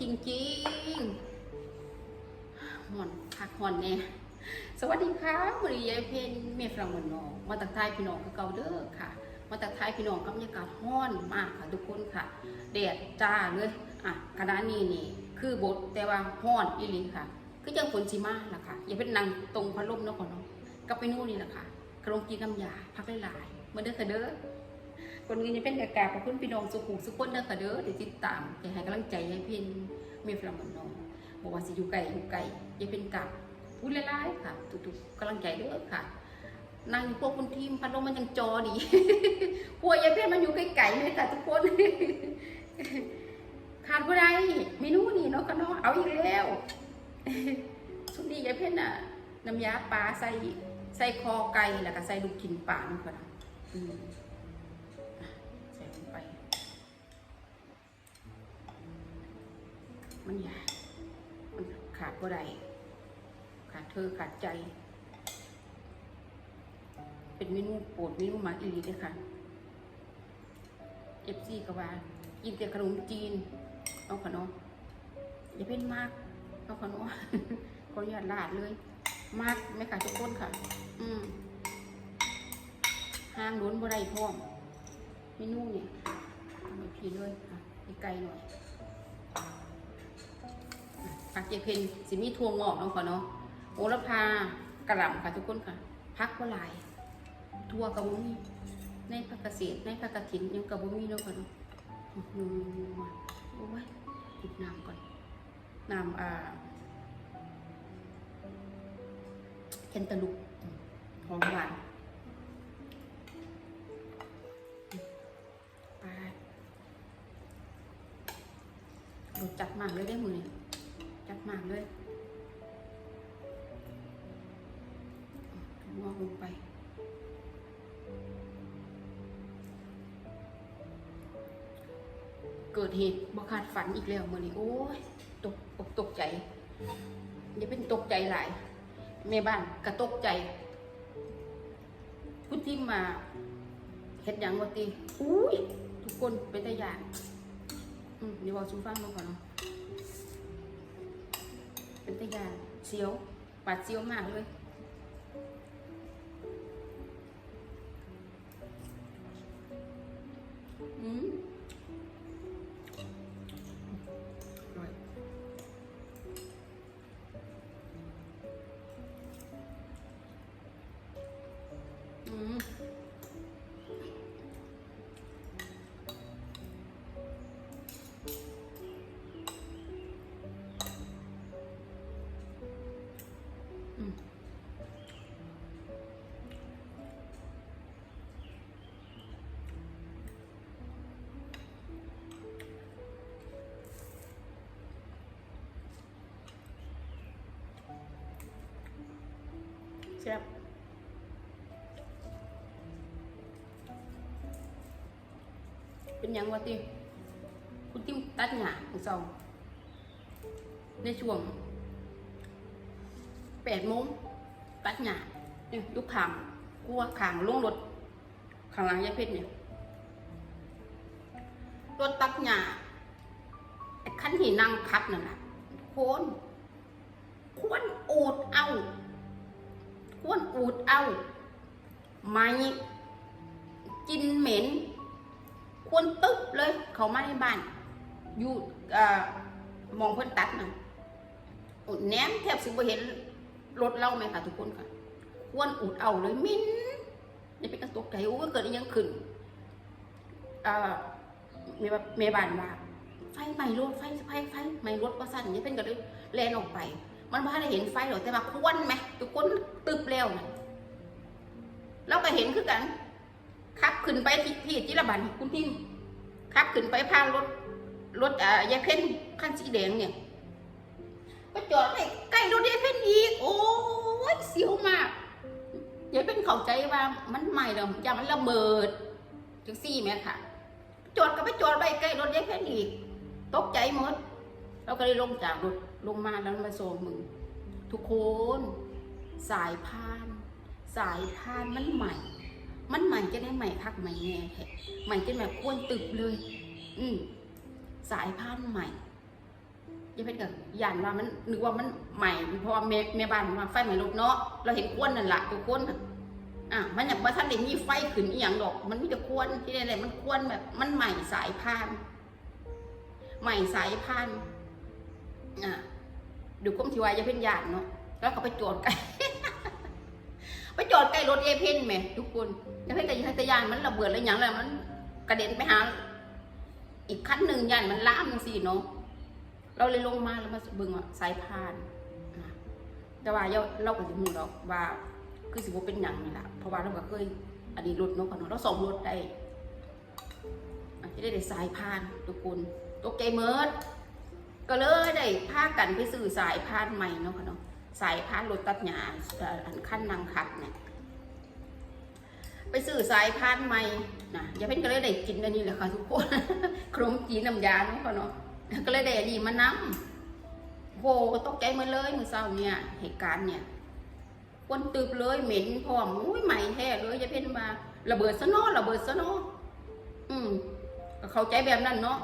จริงๆหอนคักหอนแน่สวัสดีค่ะบริยายเพนเมฟรังมันนอง มาตักทายพี่น้องกับเกาเด้อค่ะ มาตักทายพี่น้องกับบรรยากาศห้อนมากค่ะทุกคนค่ะแดดจ้าเลยอะขณะนี้นี่ คือบทแต่ว่าห้อนอีหลีค่ะ คือจังฝนสีมาล่ะค่ะ อย่าเป็นนั่งตรงพัดลมเนาะก่อนเนาะกลับไปนู่นนี่แหละค่ะกระลงกินน้ำยาพักหลายๆมาเด้อค่ะเด้อ คนอื่นจะเป็นกากาขอบคุณพี่น้องสุขุมสุขคนเด้อค่ะเด้อเดี๋ยวติดตามจะให้กำลังใจยายเพ็ญเมียฟลังมันน้องบอกว่าสิอยู่ไกลอยู่ไกลยายเพ็ญกับพูดหลายๆค่ะทุกๆกำลังใจเด้อค่ะนั่งอยู่พวกคุณทีมพัดลมมันยังจอดีพวกยายเพ็ญมันอยู่ไกลๆเลยค่ะทุกคนขาดบ่ได้เมนูนี่เนาะก็เนาะเอาอีกแล้วชุดนี้ยายเพ็ญน่ะน้ำยาปลาใส่ใส่คอไก่แล้วก็ใส่ลูกชิ้นปลาเนาะค่ะ มันมันขาดก็ได้ขาดเธอขาดใจ เป็นเมนูโปรดเมนูมาอีหลีเลยค่ะเอฟซีกว่ากินแต่ขนมจีนเอาขนมอย่าเป็นมากเอาขนมขออนุญาตลาดเลย มากไม่ขาดทุกคนค่ะ อืมห้างล้นบ่ได้พร้อมเมนูเนี่ยทำให้พี่เลยค่ะไกลหน่อย ผักเจเพนสิมีทวงงอกเนาะค่ะเนาะโหระพากระหล่ำค่ะทุกคนค่ะพักก็หลายทั่วกระบุมีในผักเกษตรในผักกระถินยังกระบุมีเนาะค่ะเนาะนูมาโอ้ยหยิบน้ำก่อนน้ำอ่าเคนตาลุกหอมหวานปลารสจัดมากเลยได้มือนี่ จัดมากเลยงอกลงไป เกิดเหตุบ่คาดฝันอีกแล้วเมือนี้โอ้ยตกอกตกใจอย่าเป็นตกใจหลายแม่บ้านก็ตกใจพุทธิมมาเฮ็ดหยังวะตีอุ้ย ทุกคนเป็นตาอย่างอืมเดี๋ยวบอกชูฟังมาก่อนเนาะ เป็นตาอ แซ่บเป็นยังวะติคุณติ้มตัดหญ้าของเซาในช่วงแปดโมงตัดหญ้าเนี่ยยุคขางกลัวขางลงรถขางหลังยายเพชรเนี่ยรถตัดหญ้าไอ้คันที่นั่งขับนั่นแหละโคนควนอดเอา ควนอูดเอาไม้กินเหม็น ควนตึ๊บเลย เขามาในบ้าน อยู่มองเพิ่อนตัดน่ะอุดแหนมแทบสิบ่เห็นรถเราไหมค่ะทุกคนค่ะ ควนอุดเอาเลยมิ้นอย่าไปกระตุกใจโอ้ยเกิดอิหยังขึ้นเอ่อเมบเมบานว่าไฟไหม้รถไฟไฟไฟไหม้รถว่าสั่นนี่เป็นก็เลยแลนออกไป มันบ่ได้เห็นไฟหรอกแต่ว่าควนไหมทุกคนตึบแล้วนะเราก็เห็นคือกันขับขึ้นไปที่ที่จิรบันคุณทิมขับขึ้นไปพารถรถอ่ายายเพ้นคันสีแดงเนี่ยก็จอดไปใกล้รถยายเพ็ญอีกโอ้ยเสียวมากยายเพ็ญเข้าใจว่ามันใหม่แล้วอย่ามันระเบิดจังซี่แม่ค่ะ จอดก็ไปจอดไปใกล้รถยายเพ็ญอีก ตกใจหมด เราก็เลยลงจากรถลงมาแล้วมาโซมมึง ทุกคน สายพาน สายพานมันใหม่ มันใหม่จะได้ใหม่คักใหม่แน่แท้ใหม่จะแบบควนตึบเลย อืมสายพานใหม่ยังเป็นกับยานว่ามันนึกว่ามันใหม่เพราะว่าแม่แม่บ้านมาไฟใหม่รถเนาะเราเห็นควนนั่นแหละตัวควนอะมันอย่างว่าท่านได้มีไฟขึ้นอีหยังดอก มันมีแต่ควนที่ไหนๆมันควนแบบ มันใหม่สายพานใหม่สายพาน อะดูก้มทีวายจะเป็นยานเนาะแล้วก็ไปโจดใกลไปจอดใกล้รถเอเพนแหมทุกคนจะให้กับยันตยานมันระเบิดแล้วอย่างไรมันกระเด็นไปหา อีกคันหนึ่งยันมันล้ามสี่เนาะเราเลยลงมาแล้วมาเบิ่งว่าสายพานแต่ว่าเราเราก็สิมูดอกว่า คือสิบเป็นหยังนี่แหละเพราะว่าเราก็เคยอดีตรถเนาะก่อนเนาะเราส่งรถได้อาจจะได้ได้สายพานทุกคนตกใจเมิด ก็เลยได้พากันไปซื้อสายพานใหม่เนาะค่ะเนาะสายพานรถตัดหญ้าอันขั้นนางขัดเนี่ยไปซื้อสายพานใหม่นะอย่าเพิ่นก็เลยได้กินอันนี้แหละค่ะทุกคนขนมจีนน้ำยาเนาะค่ะเนาะก็เลยได้อันนี้มานำโหตกใจมาเลยมือเช้าเนี่ยเหตุการณ์เนี่ยควนตึบเลยเหม็นพร้อมอุ้ยใหม่แท้เลยอย่าเพิ่นมาระเบิดซะเนาะระเบิดซะเนาะอืมเข้าใจแบบนั้นเนาะ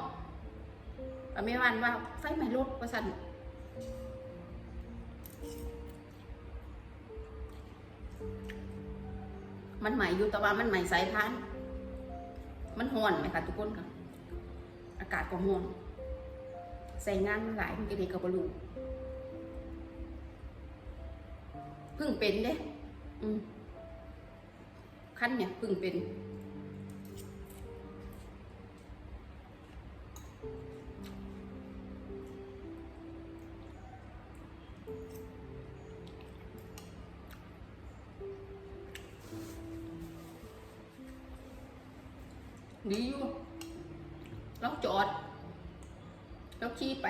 ก็ไม่วันว่าไฟไหม้รถว่าสั่นมันใหม่อยู่แต่ว่ามันใหม่สายพันมันห่อนไหมคะทุกคนคะอากาศก็ห่อนใส่งานมันหลายมันก็เลยกับบรูเพิ่งเป็นเด้อืมขั้นเนี่ยเพิ่งเป็น ดีอยู่เราจอดเราขี่ไป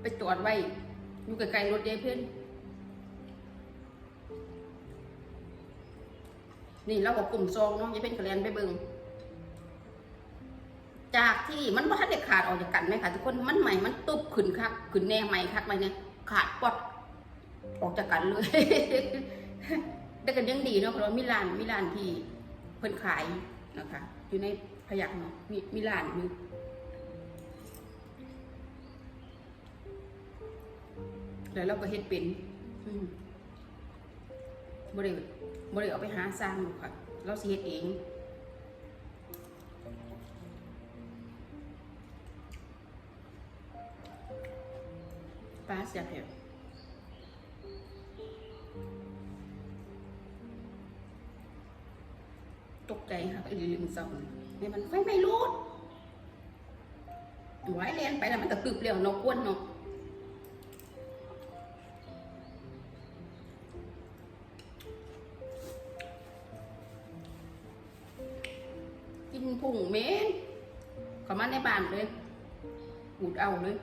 ไปจอดไว้อยู่ไกลๆรถยายเพื่อนนี่เราก็กลุ่มซองเนาะยายเพื่อนก็เรียนไปเบิงจากที่มันบ่ทันได้ขาดออกจากกันไหมคะทุกคนมันใหม่มันตุบขึ้นคักขึ้นแน่ใหม่คักไปเนี่ยขาดปอดออกจากกันเลยแต่ก็ยังดีเนาะเพราะมิลานมิลานที่เพิ่นขายนะคะ อยู่ในพยักเนาะมีมีร้านอยู่แล้วเราก็เฮ็ดเป็นอืมบ่ได้บ่ได้เอาไปหาสร้างหรอกค่ะ เราสิเฮ็ดเองปลาเสียเห็บ ใจค่ะไอ้ลืมซ้ำเนี่ยมันไฟไม่รูดไว้เรียนไปแล้วมันก็ตึบเร็วเนาะกวนเนาะกินผุ่งเม็นข้ามาในบ้านเลยอูดเอาเลย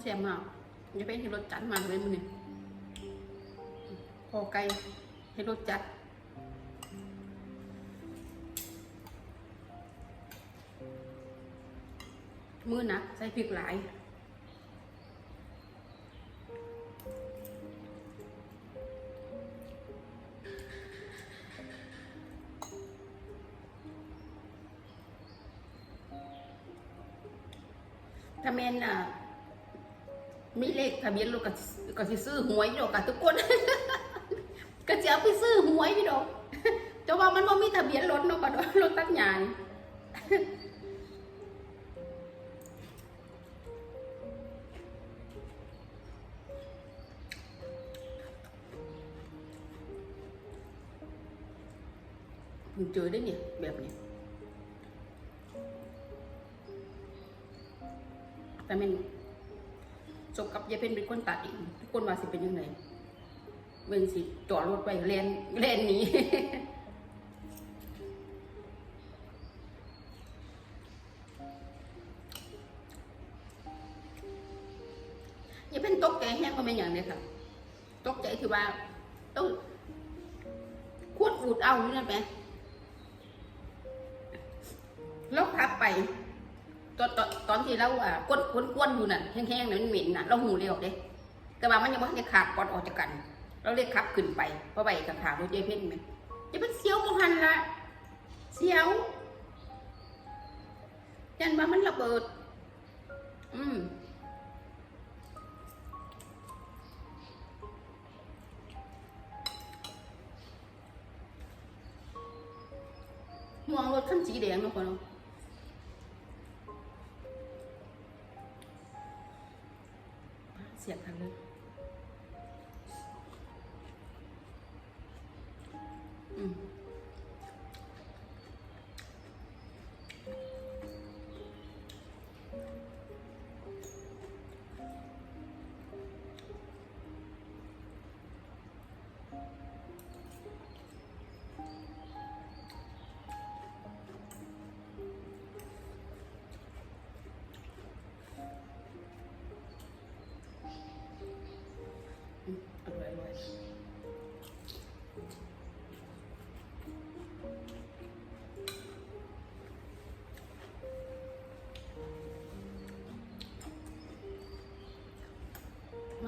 แซ่บมากอย่าเป็นให้รสจัดมากเลยมันนี่พอไก่ให้รสจัดมือหนักใส่พริกหลายะเบียนรถก็ก็สิซื้อหวยดอกกับทุกคน ก็จะเอาไปซื้อหวยอยู่ดอกแต่ว่ามันบ่มีทะเบียนรถเนาะก็รถตัดหญ้านี่เพิ่งเจอได้เนี่ยแบบนี้แต่แมัน ยายเพนเป็นคนตัดเองทุกคนว่าสิเป็นยังไงเวนสิจอดรถไปเลนเลนนี้ยายเพนตกใจแห้งก็เป็นอย่างนี้ค่ะตกใจคือว่าต้องควดอูดเอาอยู่นั่นไหมแล้วขับไป ตอนตอนตอนที่เราอะก้นก้นก้นอยู่น่ะแห้งๆนั่นเหม็นน่ะเราหูเร็วเด้แต่ว่ามันยังไม่ได้ขาดก่อนออกจากกัน เราเลยกขับขึ้นไปเพราะไปกับขาวรถเจเพ่นไหมจะเป็นเสียวมหันละเสียวยันว่ามันระเบิด อืมมองรถคันสีแดงเนาะคนเนาะ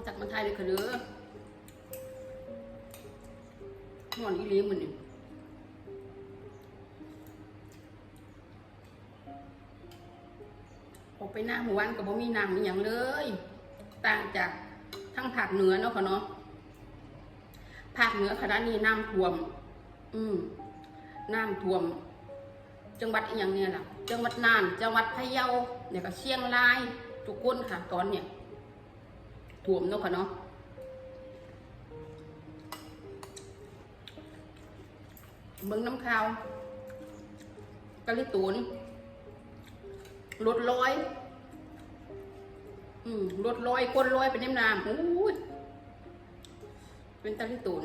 มาจากมันไทยเลยค่ะเด้อหอนอีเลี้ยงมันนี่ออกไปหน้าหมู่บ้านกับบ่มีน้ำมีอย่างเลย ต่างจากทั้งภาคเหนือเนาะค่ะเนาะภาคเหนือขณะนี้น้ำท่วม อืมน้ำท่วม จังหวัดอีกอย่างเนี่ยล่ะ จังหวัดน่าน จังหวัดพะเยาเนี่ยก็เชียงราย ทุกคนค่ะ ตอนเนี่ย ท่วมเนาะค่ะเนาะเมืองน้ำข้าวกะลิตูนรถลอย อืมรถลอยคนลอยไปในน้ำอู้ยเป็นตะลิตูน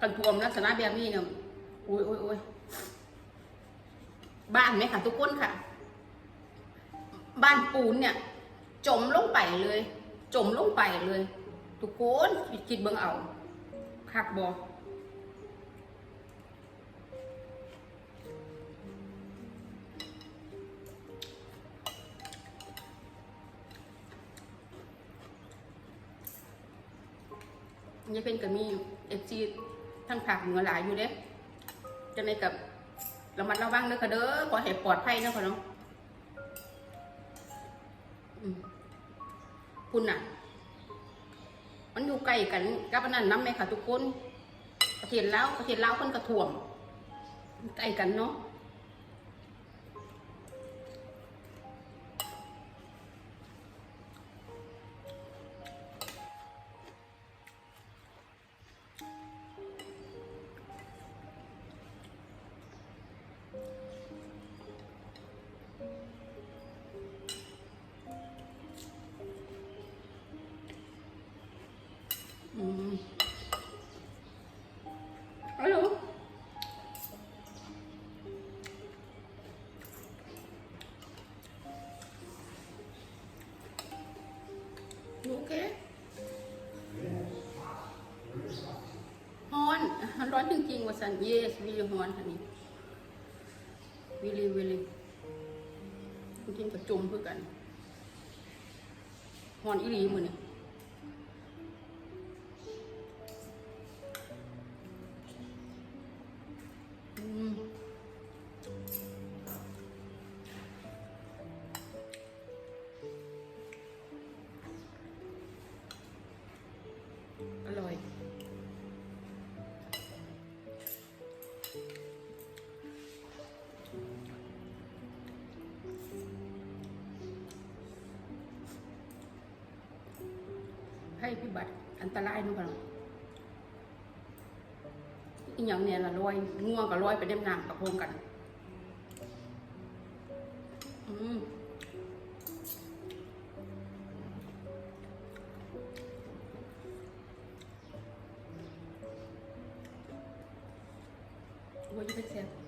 กันท่วมลักษณะแบบนี้เนี่ยโอ้ยโอ้ยโอ้ยบ้านไหมค่ะ ทุกคนค่ะ บ้านปูนเนี่ย จมลงไปเลย จมลงไปเลย ทุกคนคิดเบิ่งเอาคักบอยายเป็นก็มีเอฟซีทั้งผักเหนือหลายอยู่เด้จะในกับระมัดระวังเด้อค่ะเด้อขอให้ปลอดภัยเด้อค่ะเนาะ คุณน่ะ มันอยู่ใกล้กันกับอันนั้นน้ำแม่ค่ะทุกคนประเทศลาวประเทศลาวคนกระถ่วมใกล้กันเนาะ ว่าสันเยสวิลฮอนคันนี่ really really จริงๆก็จมเพื่อกันฮอนอีหลีมือนี่ พิบัติอันตรายนู่นกันอีกอย่างเนี่ยละลอยง่วงกับลอยไปเล่มน้ำกับพงกัน อืมโอ้ย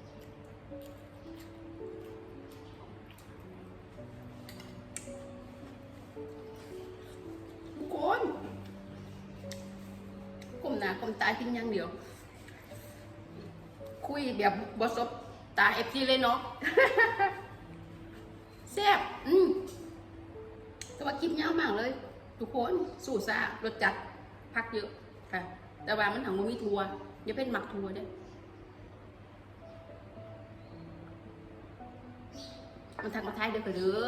ตายกินอย่างเดียว คุยแบบบอสบตาเอฟซีเลยเนาะแซ่บอืมแต่ว่าคลิปยาวมากเลย ทุกคนสู้ซ่ารสจัดพักเยอะค่ะ แต่ว่ามันถังมันมีทัวร์อย่าเป็นหมักทัวร์เด้อมันทักมาทายเด้อค่ะเด้อ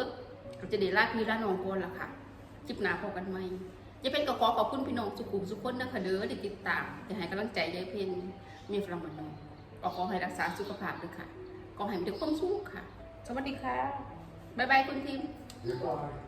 เราจะได้ลาพี่ลาน้องก่อนละค่ะ คลิปหน้าพบกันใหม่ จะเป็นก็ขอขอบคุณพี่น้องสุขุมสุขคนนะคะเด้อที่ติดตามจะให้กำลังใจยายเพนมีฟรังมันน้องก็ขอให้รักษาสุขภาพด้วยค่ะขอให้มีแต่ความสุขค่ะ สวัสดีค่ะ บ๊ายบายคุณทีม Goodbye.